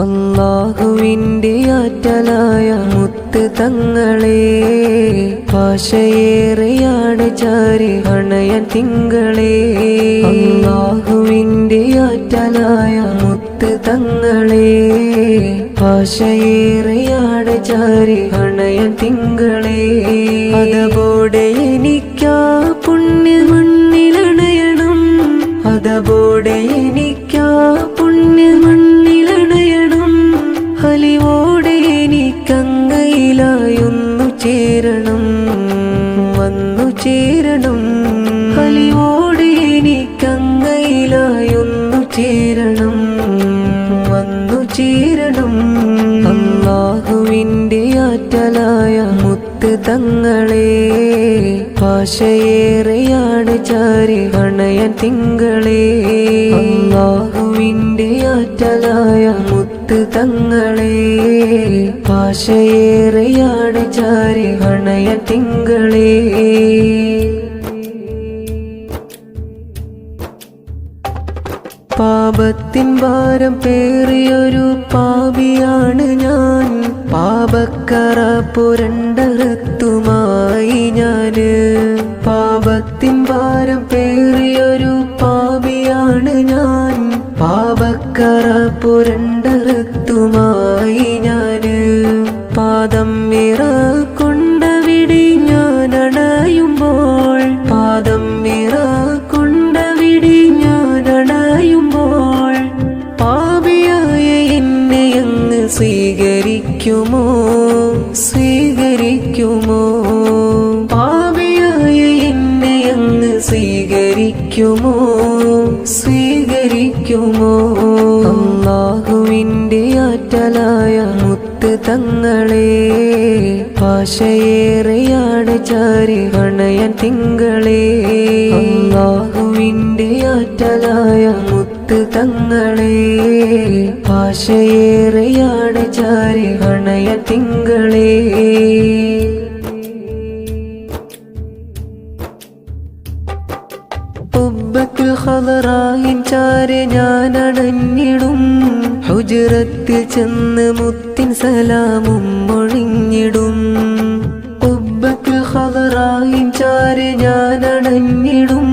അള്ളാഹുവിന്റെ ആറ്റലായ മുത്ത് തങ്ങളെ ഭാഷയേറെയാണ് ചാരി അണയൻ തിങ്കളെ. അള്ളാഹുവിന്റെ ആറ്റലായ മുത്ത് തങ്ങളെ ഭാഷയേറെയാണ് ചാരി അണയൻ തിങ്കളെ അള്ളാഹുവിന്റെ ആറ്റലായ മുത്ത് തങ്ങളെ ഭാഷയേറെയാണ് ചാരി അണയൻ തിങ്കളെ. അള്ളാഹുവിന്റെ ആറ്റലായ മുത്ത് തങ്ങളെ ഭാഷയേറെയാണ് ചാരി അണയൻ തിങ്കളെ. പാപത്തിൻ ഭാരം പേറിയൊരു പാപിയാണ് ഞാൻ. പാപക്കറ പുരണ്ടറത്തുമായി ഞാൻ. പാപത്തിൻ ഭാരം പേറിയൊരു പാപിയാണ് ഞാൻ. പാപക്കറ പുരണ്ടറത്തുമായി ഞാൻ. പാദം മിറ സ്വീകരിക്കുമോ? സ്വീകരിക്കുമോ? പാപിയായ എന്നെ അങ്ങ് സ്വീകരിക്കുമോ? സ്വീകരിക്കുമോ? അള്ളാഹുവിന്റെ ആറ്റലായ മുത്ത് തങ്ങളെ പാശയേറെയാട് ചാരി അണയൻ തിങ്കളെ. അള്ളാഹുവിന്റെ ആറ്റലായ മുത്ത് തങ്ങളെ ഭാഷയേറെയാണ് ചാരി ಹಣೆಯ ತಿಂಗಳೇ ഉബ്ബത്തുൽ ഖദറായിൻ ചാരെ ഞാൻ അണഞ്ഞിടും ഹുജറത്തിൽ ചെന്ന് മുത്തിൻ സലാമും മൊഴിഞ്ഞിടും ഉബ്ബത്തുൽ ഖദറായിൻ ചാരെ ഞാൻ അണഞ്ഞിടും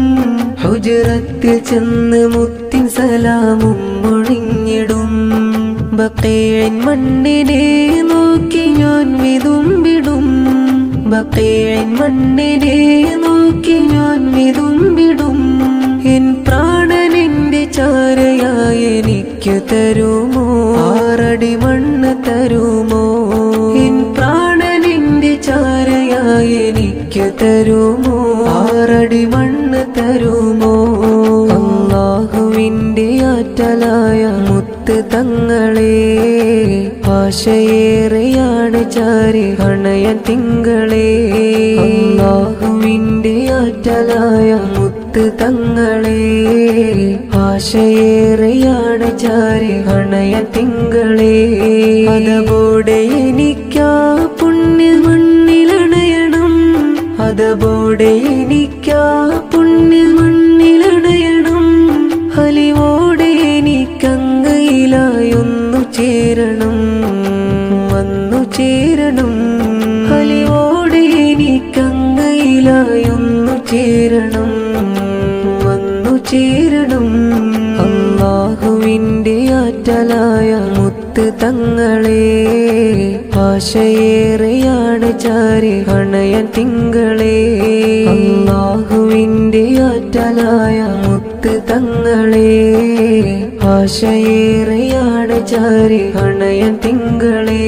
ഹുജറത്തിൽ ചെന്ന് മുത്തിൻ സലാമും മൊഴിഞ്ഞിടും ബക്കേഴൻ മണ്ണിനെ നോക്കി ഞാൻ വിതുമ്പിടും ബക്കേഴൻ മണ്ണിനെ നോക്കി ഞാൻ വിതുമ്പിടും എൻ പ്രാണനെന്റെ ചാരയായി എനിക്ക് തരുമോ? ആറടി മണ്ണ് തരുമോ? എൻ പ്രാണനെന്റെ ചാരയായി എനിക്ക് തരുമോ? ആറടി മണ്ണ് തങ്ങളെ ആശയേറെയാണ് ചാരി അണയ തിങ്കളെ. അള്ളാഹുവിന്റെ ആറ്റലായ മുത്ത് തങ്ങളെ ആശയേറെയാണ് ചാരി അണയ തിങ്കളെ. അതപോടെ എനിക്കാ പുണ്യ മണ്ണിലണയണം അതപോടെ ചേരണം. അള്ളാഹുവിന്റെ ആറ്റലായ മുത്ത് തങ്ങളെ ആശയേറെയാണ് ചാരി അണയൻ തിങ്കളെ. അള്ളാഹുവിന്റെ ആറ്റലായ മുത്ത് തങ്ങളെ ആശയേറെയാണ് ചാരി അണയൻ തിങ്കളെ.